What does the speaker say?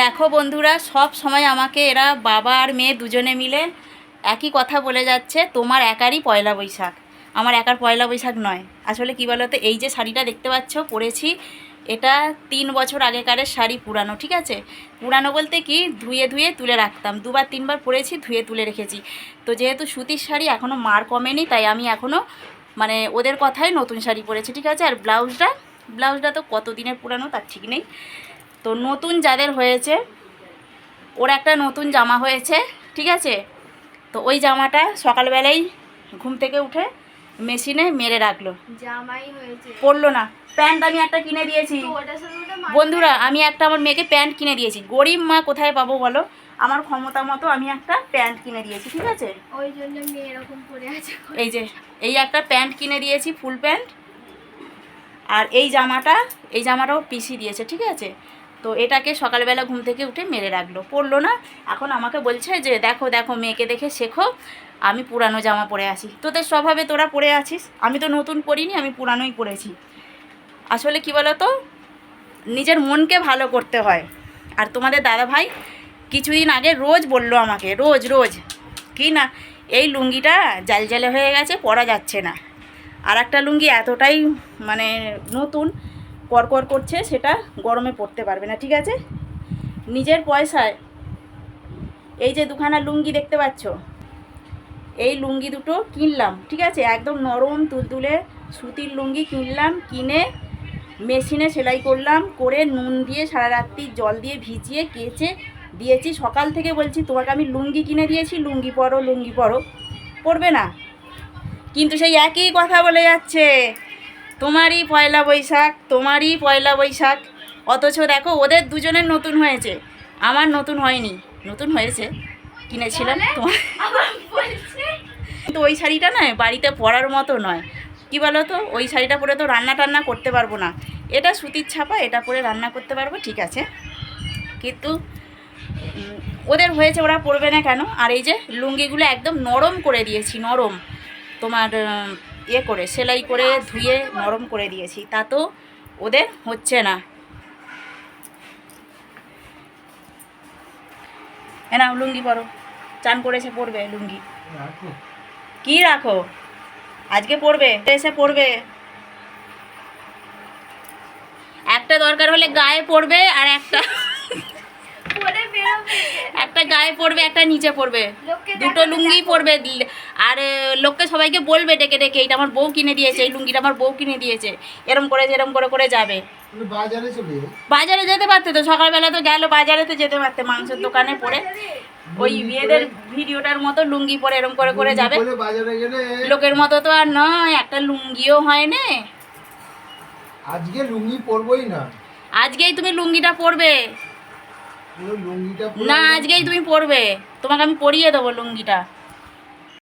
দেখো বন্ধুরা, সব সময় আমাকে এরা বাবা আর মেয়ে দুজনে মিলে একই কথা বলে যাচ্ছে, তোমার একারই পয়লা বৈশাখ। আমার একার পয়লা বৈশাখ নয়। আসলে কী বলো তো এই যে শাড়িটা দেখতে পাচ্ছ, পরেছি, এটা তিন বছর আগেকারের শাড়ি পুরানো, ঠিক আছে? পুরানো বলতে কি, ধুয়ে ধুয়ে তুলে রাখতাম। দুবার, তিনবার পরেছি, ধুয়ে তুলে রেখেছি। তো যেহেতু সুতির শাড়ি এখনও মার কমেনি, তাই আমি এখনও মানে ওদের কথাই নতুন শাড়ি পরেছি, ঠিক আছে? আর ব্লাউজটা ব্লাউজটা তো কত দিনের পুরানো, তার ঠিক নেই। তো নতুন যাদের হয়েছে ওর একটা নতুন জামা হয়েছে ঠিক আছে? তো ওই জামাটা সকালবেলাই ঘুম থেকে উঠে মেশিনে মেরে রাখল। জামাই হয়েছে। পরলো না। প্যান্ট আমি একটা কিনে দিয়েছি। বন্ধুরা আমি একটা আমার মেয়েকে প্যান্ট কিনে দিয়েছি। গরিব মা কোথায় পাবো বলো? আমার ক্ষমতা মতো আমি একটা প্যান্ট কিনে দিয়েছি ঠিক আছে? ওই জন্য মেয়ে এরকম পরে আছে। এই যে এই একটা প্যান্ট কিনে দিয়েছি ফুল প্যান্ট। আর এই জামাটা এই জামাটাও পিসি দিয়েছে ঠিক আছে? তো এটাকে সকালবেলা ঘুম থেকে উঠে মেরে রাখল। পরলো না, এখন আমাকে বলছে যে, দেখো দেখো, মেয়েকে দেখে শেখো, আমি পুরানো জামা পরে আছি। তোদের স্বভাবে তোরা পরে আছিস? আমি তো নতুন পরিনি, আমি পুরানোই পরেছি। আসলে কি বলো তো নিজের মনকে ভালো করতে হয়। আর তোমাদের দাদা ভাই কিছুদিন আগে রোজ বলল আমাকে, রোজ রোজ, কি না, এই লুঙ্গিটা জাল জালে হয়ে গেছে, পরা যাচ্ছে না। আর একটা লুঙ্গি এতটাই মানে নতুন করকর করছে, সেটা গরমে পরতে পারবে না, ঠিক আছে? নিজের পয়সায়, এই যে দুখানা লুঙ্গি দেখতে পাচ্ছ? এই লুঙ্গি দুটো কিনলাম, ঠিক আছে? একদম নরম তুলতুলে সুতির লুঙ্গি কিনলাম, কিনে মেশিনে সেলাই করলাম, করে নুন দিয়ে সারা রাত্রি জল দিয়ে ভিজিয়ে কেচে দিয়েছি। সকাল থেকে বলছি, তোমাকে আমি লুঙ্গি কিনে দিয়েছি, লুঙ্গি পরো লুঙ্গি পরো। পরবে না। কিন্তু সেই একই কথা বলে যাচ্ছে। তোমারই পয়লা বৈশাখ তোমারই পয়লা বৈশাখ। অথচ দেখো ওদের দুজনের নতুন হয়েছে। আমার নতুন হয়নি। নতুন হয়েছে। কিনেছিলাম তোমার। কিন্তু ওই শাড়িটা নয় বাড়িতে পরার মতো নয়। কি বলো তো ওই শাড়িটা পরে তো রান্না টান্না করতে পারব না। এটা সুতির ছাপা এটা পরে রান্না করতে পারব ঠিক আছে। কিন্তু ওদের হয়েছে ওরা পরবে না কেন? আর এই যে লুঙ্গিগুলো একদম নরম করে দিয়েছি নরম। তোমার ইয়ে করে, সেলাই করে ধুয়ে নরম করে দিয়েছি। তা তো ওদের হচ্ছে না। এ নাও লুঙ্গি পরো। চান করেছে, পরবে লুঙ্গি। কি রাখো? আজকে পড়বে এসে পড়বে একটা দরকার হলে গায়ে পড়বে আর একটা একটা গায়ে পড়বে একটা নিচে পড়বে। দুটো লুঙ্গি। পরবে আর লোককে সবাইকে বলবে ডেকে ডেকে এইটা আমার বউ কিনে দিয়েছে এই লুঙ্গিটা আমার বউ কিনে দিয়েছে। এরম করে এরম করে করে যাবে। বাজারে চলে যাও। বাজারে যেতে পারতে তো সকালবেলা তো গেল বাজারে তো যেতে পারতে মাংসের দোকানে পড়ে। ওই বিয়েদের ভিডিওটার মতো লুঙ্গি পরে এরম করে করে যাবে। বলে বাজারে গেলে লোকের মতো তো আর নয় একটা লুঙ্গিও হয় না। আজকে লুঙ্গি পরবই না। আজকেই তুমি লুঙ্গিটা পরবে। না আজকেই তুমি পড়বে তোমাকে আমি পরিয়ে দেবো লুঙ্গিটা।